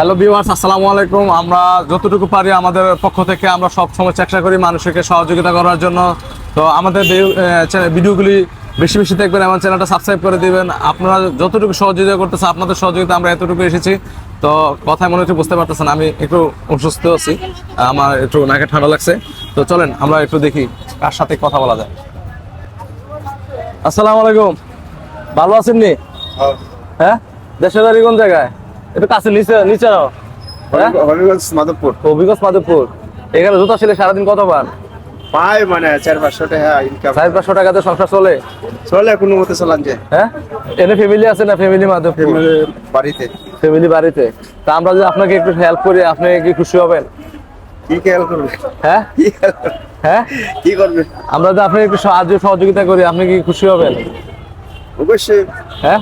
Hello viewers আসসালামু আলাইকুম। আমরা যতটুকু পারি আমাদের পক্ষ থেকে আমরা সব সময় চেষ্টা করি মানুষকে সহযোগিতা করার জন্য। তো আমাদের ভিডিওগুলি বেশি বেশি দেখবেন এবং চ্যানেলটা সাবস্ক্রাইব করে দিবেন। আপনারা যতটুকু সহযোগিতা করতেছে আপনাদের সহযোগিতা আমরা এতটুকু এসেছি। তো কথায় মনে হচ্ছে বুঝতে পারতেছেন আমি একটু অসুস্থ আছি। আমার একটু নাকে ঠান্ডা লাগছে। তো চলেন আমরা একটু দেখি কার সাথে কথা বলা যায়। আসসালামু আলাইকুম। ভালো আছেন নি? হ্যাঁ? দেশের বাড়ি কোন জায়গায়? একটু কাছে নিচে নিচে নাও। হ্যাঁ? হবিগঞ্জ মাধবপুর। অভিজ্ঞ মাধবপুর। এখানে জুতা ছিলে সারাদিন কতবার? পাই মানে চার পাঁচশো টাকা ইনকাম চার পাঁচশো টাকাতে সংসার চলে? চলে কোনো মতে চালান যে। হ্যাঁ? এনে ফ্যামিলি আছে না ফ্যামিলি ফ্যামিলির বাড়িতে। ফ্যামিলি বাড়িতে। তা আমরা যদি আপনাকে একটু হেল্প করি আপনি কি খুশি হবেন? কি খেয়াল করবে? হ্যাঁ? করবে? হ্যাঁ? কি করবে? আমরা যদি আপনাকে একটু সাহায্য সহযোগিতা করি আপনি কি খুশি হবেন? অবশ্যই। হ্যাঁ?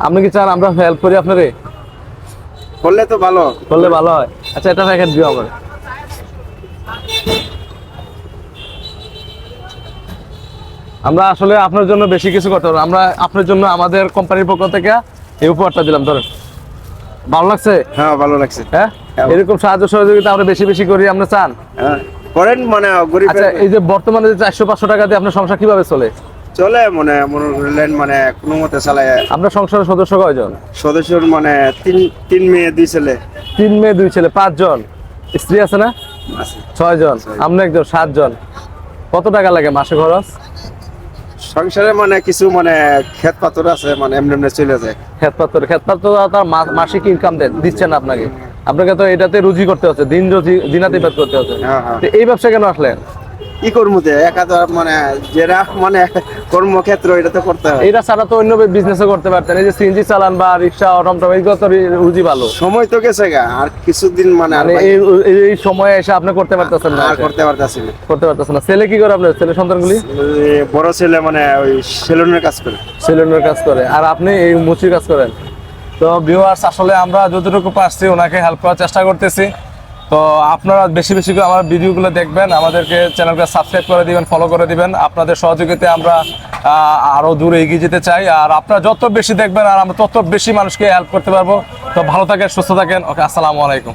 আপনি কি চান আমরা হেল্প করি আপনারে করলে তো ভালো। করলে ভালো হয়। আচ্ছা এটা প্যাকেট দিও আমার। আমরা আসলে আপনার জন্য বেশি কিছু করতে পারব আমরা আপনার জন্য আমাদের কোম্পানির পক্ষ থেকে এই উপহারটা দিলাম ধরেন। ভালো লাগছে? হ্যাঁ ভালো লাগছে। হ্যাঁ? হ্যাঁ। এরকম সাহায্য সহযোগিতা আমরা বেশি বেশি করি আমরা চান? হ্যাঁ। করেন মানে গরিব আচ্ছা এই যে বর্তমানে যে চারশো পাঁচশো টাকা দিয়ে আপনার সংসার কীভাবে চলে? চলে মানে মনে করলেন মানে কোনো মতে চালায়। আপনার সংসারের সদস্য কয়জন? সদস্যর মানে তিন তিন মেয়ে দুই ছেলে। তিন মেয়ে দুই ছেলে পাঁচজন। স্ত্রী আছে না? ছয় জন আমরা একজন সাতজন। কত টাকা লাগে মাসে খরচ? সংসারে মানে কিছু মানে ক্ষেত পাথর আছে মানে এমনি এমনি চলে যায়। খেতপাত্র খেতপাত্র তার মা- মাসিক ইনকাম দেন দিচ্ছেন আপনাকে। আপনাকে তো এটাতে রুজি করতে হচ্ছে দিন রুজি দিনাতিপাত করতে হচ্ছে। হ্যাঁ, হ্যাঁ। এই ব্যবসা কেন আসলেন? কি করব একা তো মানে যেটা মানে কর্মক্ষেত্র এটা তো করতে হয়। এটা ছাড়া তো অন্য বিজনেসও করতে পারতেন। এই যে সিএনজি চালান বা রিক্সা অটমটম এইগুলো তো রুজি ভালো। সময় তো গেছে গা আর কিছুদিন মানে মানে এই এই- এই সময়ে এসে আপনি করতে পারতেছেন না। আর করতে পারতেছি না। করতে পারতেছেন না। ছেলে কি করে আপনার? ছেলে সন্তানগুলি? বড় ছেলে মানে ওই সেলুনের কাজ করে। সেলুনের কাজ করে। আর আপনি এই মুচির কাজ করেন। তো ভিউয়ার্স আসলে আমরা যতটুকু পারছি ওনাকে হেল্প করার চেষ্টা করতেছি। তো আপনারা বেশি বেশি করে আমার ভিডিওগুলো দেখবেন, আমাদেরকে চ্যানেলকে সাবস্ক্রাইব করে দিবেন ফলো করে দিবেন। আপনাদের সহযোগিতায় আমরা আরও আরও দূরে এগিয়ে যেতে চাই। আর আপনারা যত বেশি দেখবেন আর আমরা তত বেশি মানুষকে হেল্প করতে পারব। তো ভালো থাকেন, সুস্থ থাকেন। ওকে, আসসালামু আলাইকুম।